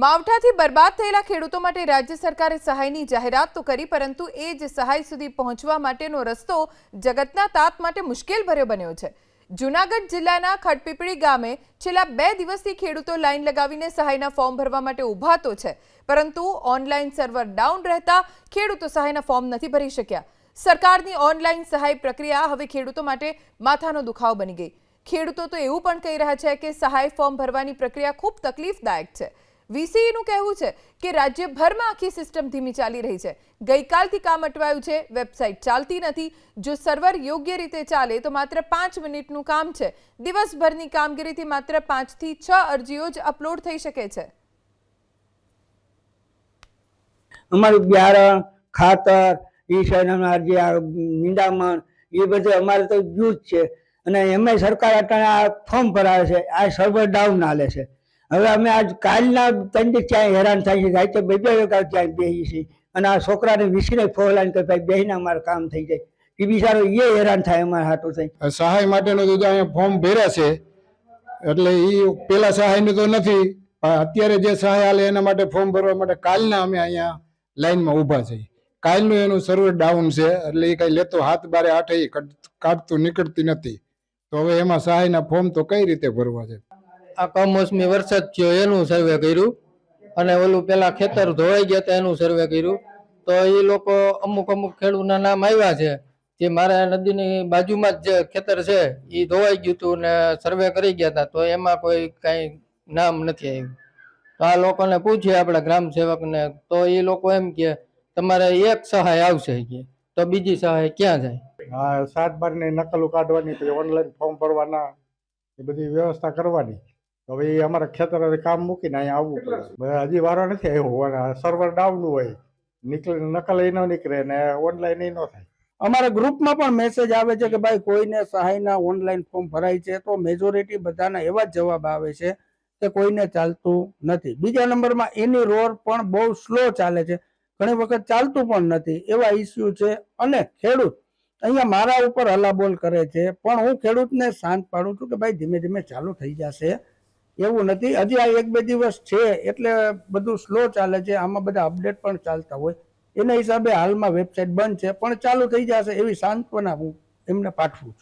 માવઠાથી બરબાદ થયેલા ખેડૂતો માટે રાજ્ય સરકારે સહાયની જાહેરાત તો કરી, પરંતુ એ જ સહાય સુધી પહોંચવા માટેનો રસ્તો જગતના તાત માટે મુશ્કેલ ભર્યો બન્યો છે. જૂનાગઢ જિલ્લાના ખડપીપળી ગામે છેલ્લા બે દિવસથી ખેડૂતો લાઇન લગાવીને સહાયના ફોર્મ ભરવા માટે ઊભા તો છે, પરંતુ ઓનલાઈન સર્વર ડાઉન રહેતા ખેડૂતો સહાયના ફોર્મ નથી ભરી શક્યા. સરકારની ઓનલાઈન સહાય પ્રક્રિયા હવે ખેડૂતો માટે માથાનો દુખાવો બની ગઈ. ખેડૂતો તો એવું પણ કહી રહ્યા છે કે સહાય ફોર્મ ભરવાની પ્રક્રિયા ખૂબ તકલીફદાયક છે. વીસીઈનું કહેવું છે કે રાજ્યભરમાં આખી સિસ્ટમ ધીમી ચાલી રહી છે. ગઈકાલથી કામ અટવાયું છે, વેબસાઇટ ચાલતી નથી. જો સર્વર યોગ્ય રીતે ચાલે તો માત્ર પાંચ મિનિટનું કામ છે. દિવસભરની કામગીરીથી માત્ર પાંચથી છ અરજીઓ જ અપલોડ થઈ શકે છે. અમારું બિયારણ, ખાતર એ સાઈડના જે નિંદામણ એ બધું અમારે તો ગયું છે. અને એમાં સરકાર અટાણે આ ફોર્મ ભરાવે છે. આ સર્વર ડાઉન હાલે છે. હવે અમે આજ કાલના દી ક્યાંય હેરાન થાય છે તો બે બે વાગ્યા ક્યાંય બેસી છીએ. અને આ છોકરાને વિસીને ફોલાઈને કે ભાઈ બેહીને અમારે કામ થઈ જાય. એ બિચારો એ હેરાન થાય અમારે હાટું થઈ. સહાય માટેનું તો અહીંયા ફોર્મ ભર્યા છે. એટલે એ પેલા સહાયનું તો નથી અત્યારે જે સહાય આલે એના માટે ફોર્મ ભરવા માટે કાલના અમે અહીંયા લાઈનમાં ઊભા છીએ. કાલનું એનું સર્વર ડાઉન છે, એટલે એ કઈ લેતો હાથ બારે આઠે કાઢતું નીકળતી નથી. તો હવે એમાં સહાયના ફોર્મ તો કઈ રીતે ભરવા છે? આ કમોસમી વરસાદ થયો, એનું સર્વે કર્યું. અને ઓલું પેલા ખેતર ધોવાઈ ગયા હતા, એનું સર્વે કર્યું. તો એ લોકો અમુક અમુક ખેડૂતના નામ આવ્યા છે. જે મારા નદીની બાજુમાં જ જે ખેતર છે એ ધોવાઈ ગયું હતું ને સર્વે કરી ગયા હતા. તો એમાં કોઈ કાંઈ નામ નથી આવ્યું. તો આ લોકોને પૂછીએ આપણા ગ્રામ સેવકને. તો એ લોકો એમ કે, તમારે એક સહાય આવશે કે. તો બીજી સહાય ક્યાં જાય? હા, સાત બારની નકલો કાઢવાની, પછી ઓનલાઈન ફોર્મ ભરવાના, એ બધી વ્યવસ્થા કરવાની. હવે એ અમારા ખેતર કામ મૂકીને અહીંયા આવવું પડે. હજી વારો નથી આવ્યો સર્વર ડાઉન હોય. નીકળે નકલ એ ન નીકળે ને ઓનલાઈન એ ન થાય. અમારા ગ્રુપમાં પણ મેસેજ આવે છે કે ભાઈ કોઈને સહાયના ઓનલાઈન ફોર્મ ભરાય છે તો મેજોરિટી બધાના એવા જ જવાબ આવે છે કે કોઈને ચાલતું નથી. બીજા નંબરમાં એની રોર પણ બહુ સ્લો ચાલે છે. ઘણી વખત ચાલતું પણ નથી. એવા ઇસ્યુ છે અને ખેડૂત અહીંયા મારા ઉપર હલાબોલ કરે છે. પણ હું ખેડૂતને શાંત પાડું છું કે ભાઈ ધીમે ધીમે ચાલુ થઈ જશે. એવું નથી. હજી આ એક બે દિવસ છે, એટલે બધું સ્લો ચાલે છે. આમાં બધા અપડેટ પણ ચાલતા હોય. એના હિસાબે હાલમાં વેબસાઇટ બંધ છે, પણ ચાલુ થઈ જશે એવી સાંત્વના હું એમને પાઠવું છું.